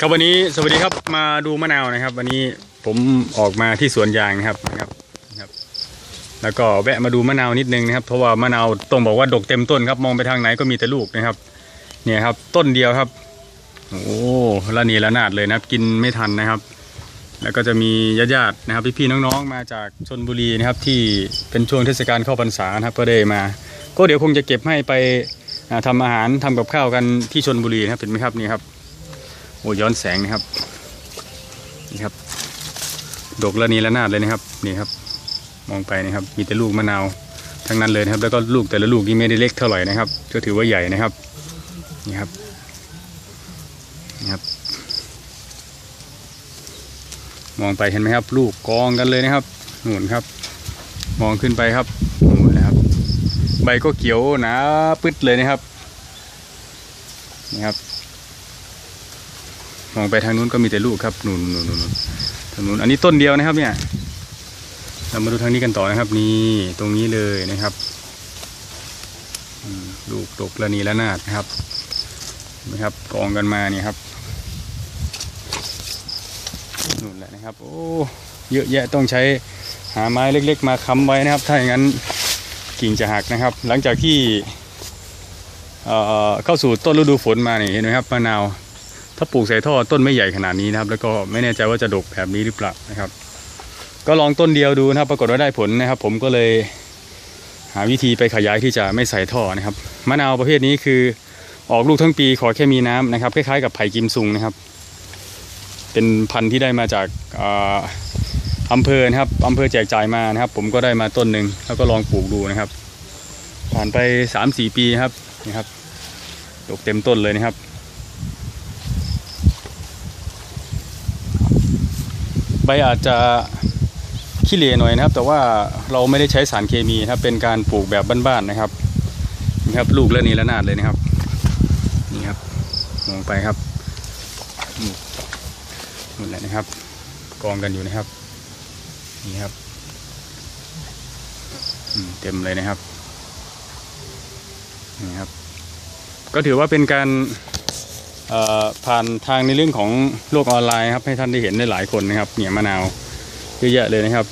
ครับวันนี้สวัสดีครับมาดูมะนาวนะครับ วันนี้ผมออกมาที่สวนยางนะครับนะครับนะครับ แล้วก็แวะมาดูมะนาวนิดนึงนะครับเพราะว่ามะนาวต้องบอกว่าดกเต็มต้นครับ มองไปทางไหนก็มีแต่ลูกนะครับ เนี่ยครับ ต้นเดียวครับโอ้ละนีละนาดเลยนะครับ กินไม่ทันนะครับ แล้วก็จะมีญาติๆนะครับ พี่ๆน้องๆมาจากชนบุรีนะครับ ที่เป็นช่วงเทศกาลเข้าพรรษานะครับ ก็ได้มา ก็เดี๋ยวคงจะเก็บให้ไปอ่าทำอาหารทำกับข้าวกันที่ชนบุรีนะครับเห็นไหมครับนี่ครับ โอ้ย้อนแสงนะครับ นี่ครับ ดกละนีละนาดเลยนะครับ นี่ครับ มองไปนะครับ มีแต่ลูกมะนาวทั้งนั้นเลยนะครับ แล้วก็ลูกแต่ละลูกนี่ไม่ได้เล็กเท่าไหร่นะครับ ก็ถือว่าใหญ่นะครับ นี่ครับ นี่ครับ มองไปเห็นไหมครับ ลูกกองกันเลยนะครับหนุนครับ มองขึ้นไปครับหนุนนะครับ ใบก็เขียวหนาปึ๊ดเลยนะครับ นี่ครับ มองไปทางนู้นก็มีแต่ลูกครับนู่นนู่นนู่นนู่นทางนู้นอันนี้ต้นเดียวนะครับเนี่ยเรามาดูทางนี้กันต่อนะครับ นี่ตรงนี้เลยนะครับลูกดกระนีละนาดนะครับนไหมครับกองกันมาเนี่ยครับนู่นแหละนะครับ โอ้เยอะแยะต้องใช้หาไม้เล็ก ๆ มาค้ำไว้นะครับ ถ้าอย่างนั้นกิ่งจะหักนะครับ หลังจากที่เอ่อเข้าสู่ต้นฤดูฝนมาเนี่ยเห็นไหมครับมะนาว ถ้าปลูกใส่ท่อต้นไม่ใหญ่ขนาดนี้นะครับ แล้วก็ไม่แน่ใจว่าจะดกแบบนี้หรือเปล่านะครับ ก็ลองต้นเดียวดูนะครับ ปรากฏว่าได้ผลนะครับ ผมก็เลยหาวิธีไปขยายที่จะไม่ใส่ท่อนะครับมะนาวประเภทนี้คือออกลูกทั้งปีขอแค่มีน้ำนะครับคล้ายๆกับไผ่กิมซุงนะครับ เป็นพันธุ์ที่ได้มาจากอ่าเภอนะครับอำเภอแจกจ่ายมานะครับ ผมก็ได้มาต้นหนึ่งแล้วก็ลองปลูกดูนะครับ ผ่านไปสามสี่ปีครับนะครับดกเต็มต้นเลยนะครับ ใบอาจจะขี้เหร่หน่อยนะครับ แต่ว่าเราไม่ได้ใช้สารเคมีนะครับ เป็นการปลูกแบบบ้านๆนะครับนี่ครับ ลูกเรื่องนี้ละนาดเลยนะครับ นี่ครับมองไปครับนี่นู่แหละนะครับ กองกันอยู่นะครับ นี่ครับเต็มเลยนะครับนี่ครับ ก็ถือว่าเป็นการ ผ่านทางในเรื่องของโลกออนไลน์ครับให้ท่านได้เห็นได้หลายคนนะครับเนี่ยมะนาวเยอะแยะเลยนะครับ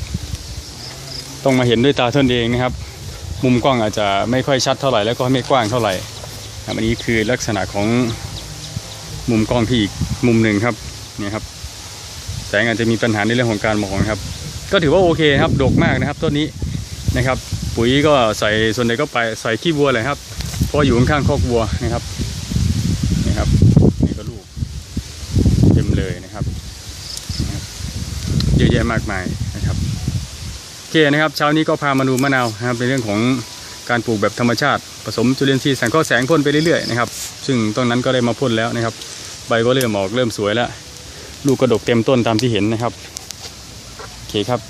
ต้องมาเห็นด้วยตาตนเองนะครับ มุมกล้องอาจจะไม่ค่อยชัดเท่าไหร่แล้วก็ไม่กว้างเท่าไหร่อันนี้คือลักษณะของมุมกล้องที่อีกมุมหนึ่งครับนี่ครับแสงอาจจะมีปัญหาในเรื่องของการมองครับ ก็ถือว่าโอเคครับดกมากนะครับต้นนี้นะครับ ปุ๋ยก็ใส่ส่วนใหญ่ก็ไปใส่ขี้วัวเลยครับเพราะอยู่ข้างๆคอกวัวนะครับนี่ครับ นี่ก็ลูก เลยนะครับ เยอะแยะมากมายนะครับโอเคนะครับเช้านี้ก็พามาดูมะนาวนะครับในเรื่องของการปลูกแบบธรรมชาติ ผสมจุลินทรีย์สังเคราะห์แสงพ่นไปเรื่อยๆนะครับซึ่งต้นนั้นก็ได้มาพ่นแล้วนะครับ ใบก็เริ่มออกเริ่มสวยแล้ว ลูกกระดกเต็มต้นตามที่เห็นนะครับโอเคครับ